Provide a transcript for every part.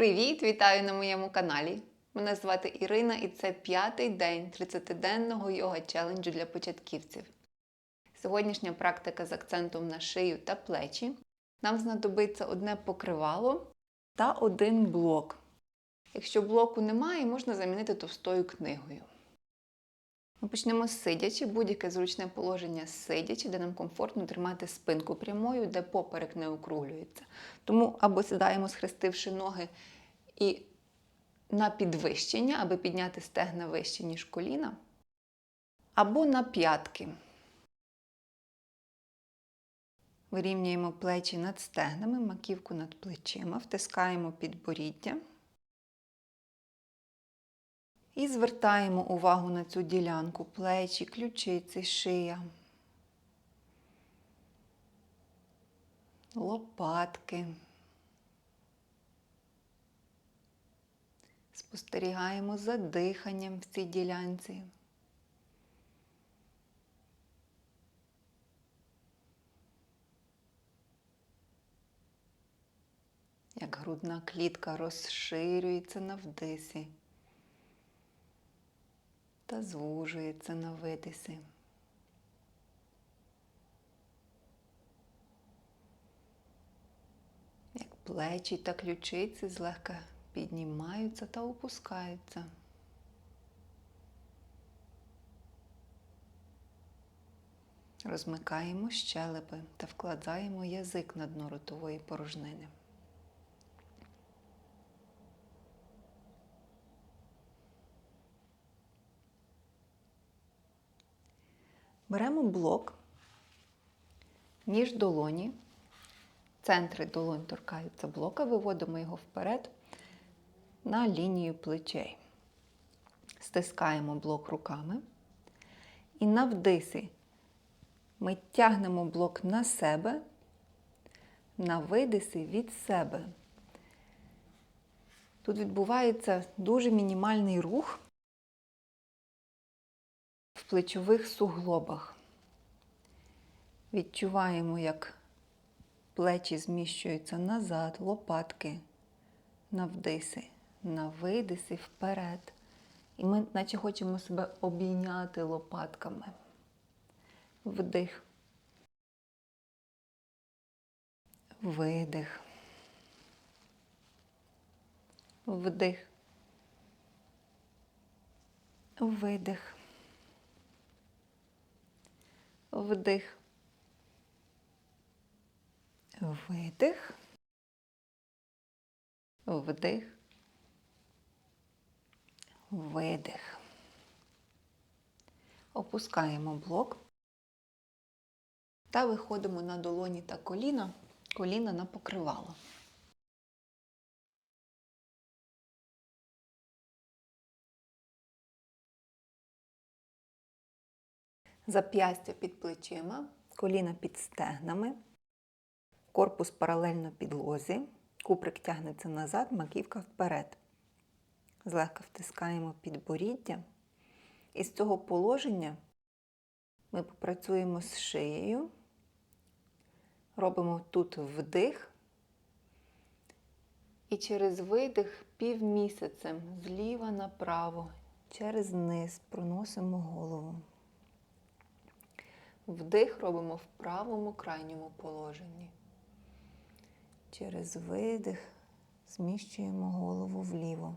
Привіт! Вітаю на моєму каналі. Мене звати Ірина і це п'ятий день 30-денного йога челенджу для початківців. Сьогоднішня практика з акцентом на шию та плечі. Нам знадобиться одне покривало та один блок. Якщо блоку немає, можна замінити товстою книгою. Ми почнемо з сидячи, будь-яке зручне положення сидячи, де нам комфортно тримати спинку прямою, де поперек не округлюється. Тому або сідаємо, схрестивши ноги і на підвищення, аби підняти стегна вище, ніж коліна, або на п'ятки. Вирівнюємо плечі над стегнами, маківку над плечима, втискаємо підборіддя. І звертаємо увагу на цю ділянку плечі, ключиці, шия, лопатки. Спостерігаємо за диханням в цій ділянці. Як грудна клітка розширюється на вдисі та звужується на видисі. Як плечі та ключиці злегка піднімаються та опускаються. Розмикаємо щелепи та вкладаємо язик на дно ротової порожнини. Беремо блок між долоні, центри долонь торкаються блока, виводимо його вперед на лінію плечей. Стискаємо блок руками і на вдисі ми тягнемо блок на себе, на видиси від себе. Тут відбувається дуже мінімальний рух в плечових суглобах. Відчуваємо, як плечі зміщуються назад, лопатки на на видиси вперед. І ми наче хочемо себе обійняти лопатками. Вдих. Видих. Вдих. Видих. Вдих. Видих. Вдих. Видих. Опускаємо блок та виходимо на долоні та коліна, коліна на покривало. Зап'ястя під плечима, коліна під стегнами, корпус паралельно підлозі, куприк тягнеться назад, маківка вперед. Злегка втискаємо підборіддя. І з цього положення ми попрацюємо з шиєю, робимо тут вдих і через видих півмісяцем зліва направо, через низ проносимо голову. Вдих робимо в правому крайньому положенні. Через видих зміщуємо голову вліво.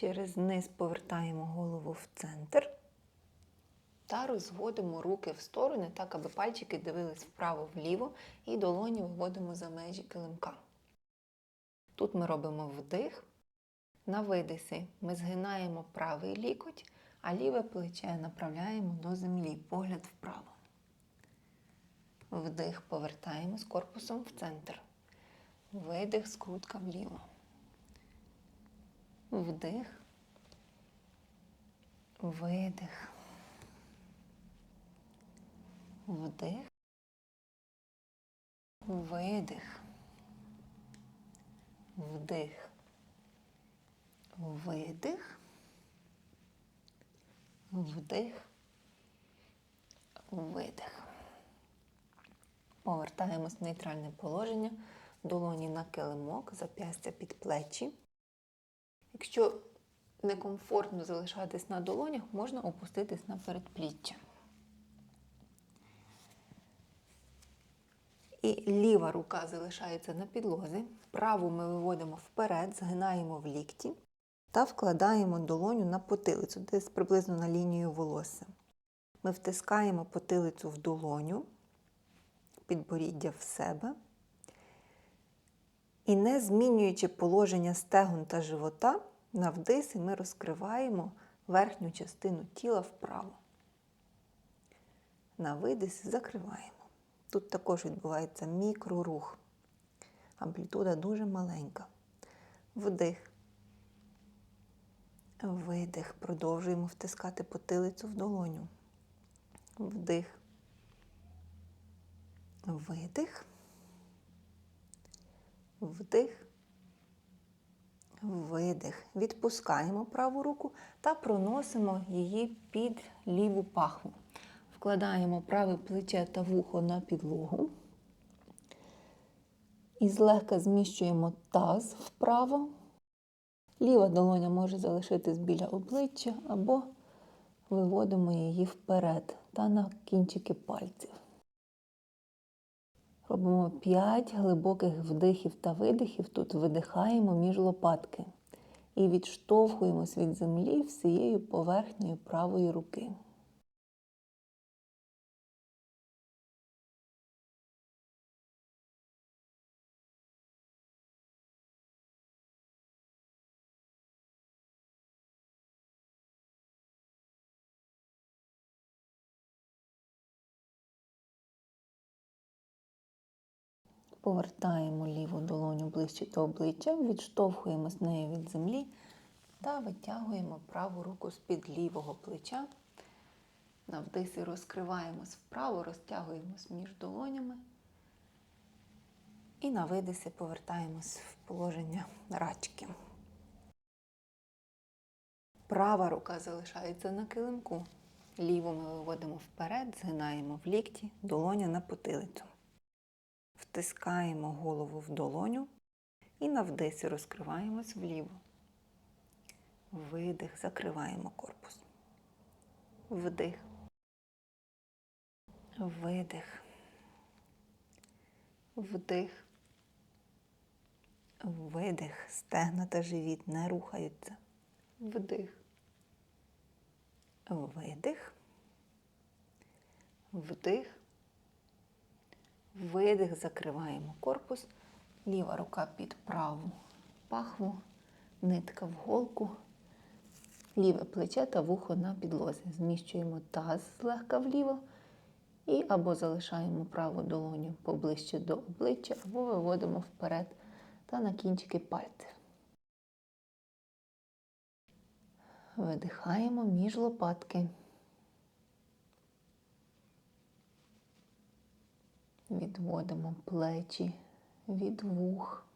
Через низ повертаємо голову в центр та розводимо руки в сторони, так, аби пальчики дивились вправо-вліво і долоні виводимо за межі килимка. Тут ми робимо вдих. На видисі ми згинаємо правий лікоть, а ліве плече направляємо до землі, погляд вправо. Вдих, повертаємось корпусом в центр. Видих, скрутка вліво. Вдих. Видих. Вдих. Видих. Вдих. Видих. Вдих. Видих. Повертаємось в нейтральне положення. Долоні на килимок, зап'ястя під плечі. Якщо некомфортно залишатись на долонях, можна опуститись на передпліччя. І ліва рука залишається на підлозі. Праву ми виводимо вперед, згинаємо в лікті та вкладаємо долоню на потилицю, десь приблизно на лінію волосся. Ми втискаємо потилицю в долоню, підборіддя в себе. І не змінюючи положення стегон та живота, на вдисі ми розкриваємо верхню частину тіла вправо. На видисі закриваємо. Тут також відбувається мікрорух. Амплітуда дуже маленька. Вдих. Видих. Продовжуємо втискати потилицю в долоню. Вдих. Видих. Вдих. Видих. Відпускаємо праву руку та проносимо її під ліву пахву. Вкладаємо праве плече та вухо на підлогу. І злегка зміщуємо таз вправо. Ліва долоня може залишитись біля обличчя або виводимо її вперед та на кінчики пальців. Робимо 5 глибоких вдихів та видихів. Тут видихаємо між лопатки і відштовхуємось від землі всією поверхнею правої руки. Повертаємо ліву долоню ближче до обличчя, відштовхуємо з нею від землі та витягуємо праву руку з-під лівого плеча. На вдисі розкриваємось вправо, розтягуємось між долонями. І на видисі повертаємось в положення рачки. Права рука залишається на килимку. Ліву ми виводимо вперед, згинаємо в лікті, долоня на потилицю. Втискаємо голову в долоню і на вдисі розкриваємось вліво. Видих, закриваємо корпус. Вдих. Видих. Вдих. Видих. Стегна та живіт не рухаються. Вдих. Видих. Вдих. Видих, закриваємо корпус. Ліва рука під праву пахву, нитка в голку, ліве плече та вухо на підлозі. Зміщуємо таз злегка вліво і або залишаємо праву долоню поближче до обличчя, або виводимо вперед та на кінчики пальців. Видихаємо між лопатки. Відводимо плечі від вух.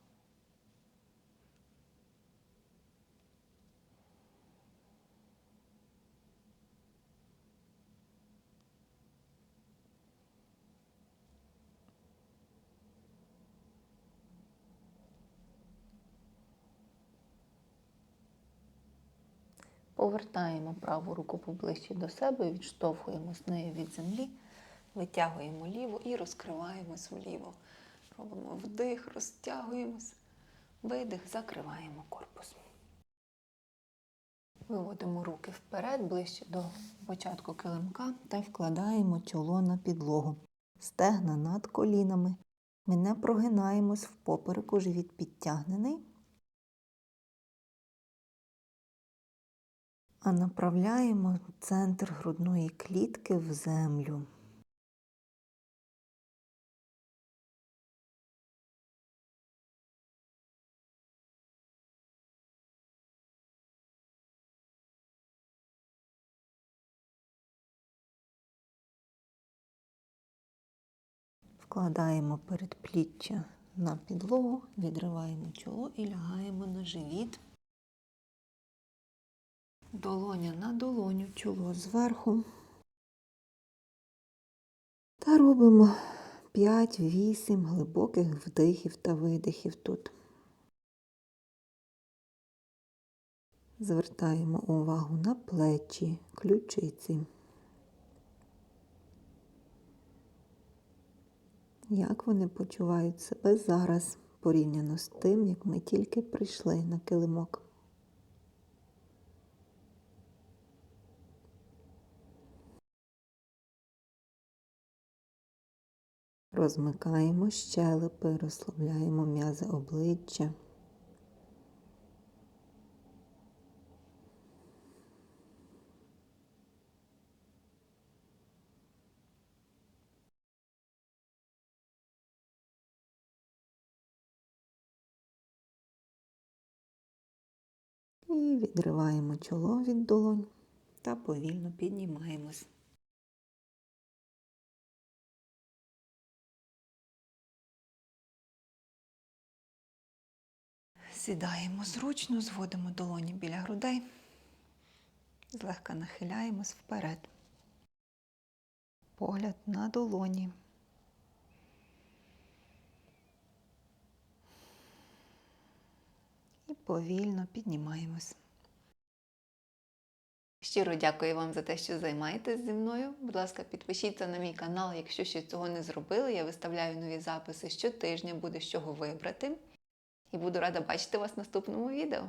Повертаємо праву руку поближче до себе, відштовхуємо з нею від землі. Витягуємо ліву і розкриваємось вліво. Робимо вдих, розтягуємось, видих, закриваємо корпус. Виводимо руки вперед, ближче до початку килимка та вкладаємо чоло на підлогу. Стегна над колінами. Ми не прогинаємось в попереку, живіт підтягнений. А направляємо центр грудної клітки в землю. Вкладаємо передпліччя на підлогу, відриваємо чоло і лягаємо на живіт. Долоня на долоню, чоло зверху. Та робимо 5-8 глибоких вдихів та видихів тут. Звертаємо увагу на плечі, ключиці. Як вони почувають себе зараз порівняно з тим, як ми тільки прийшли на килимок. Розмикаємо щелепи, розслабляємо м'язи обличчя. І відриваємо чоло від долонь та повільно піднімаємось. Сідаємо зручно, зводимо долоні біля грудей, злегка нахиляємось вперед. Погляд на долоні. Повільно піднімаємось. Щиро дякую вам за те, що займаєтесь зі мною. Будь ласка, підпишіться на мій канал, якщо ще цього не зробили. Я виставляю нові записи щотижня, буде з чого вибрати. І буду рада бачити вас в наступному відео.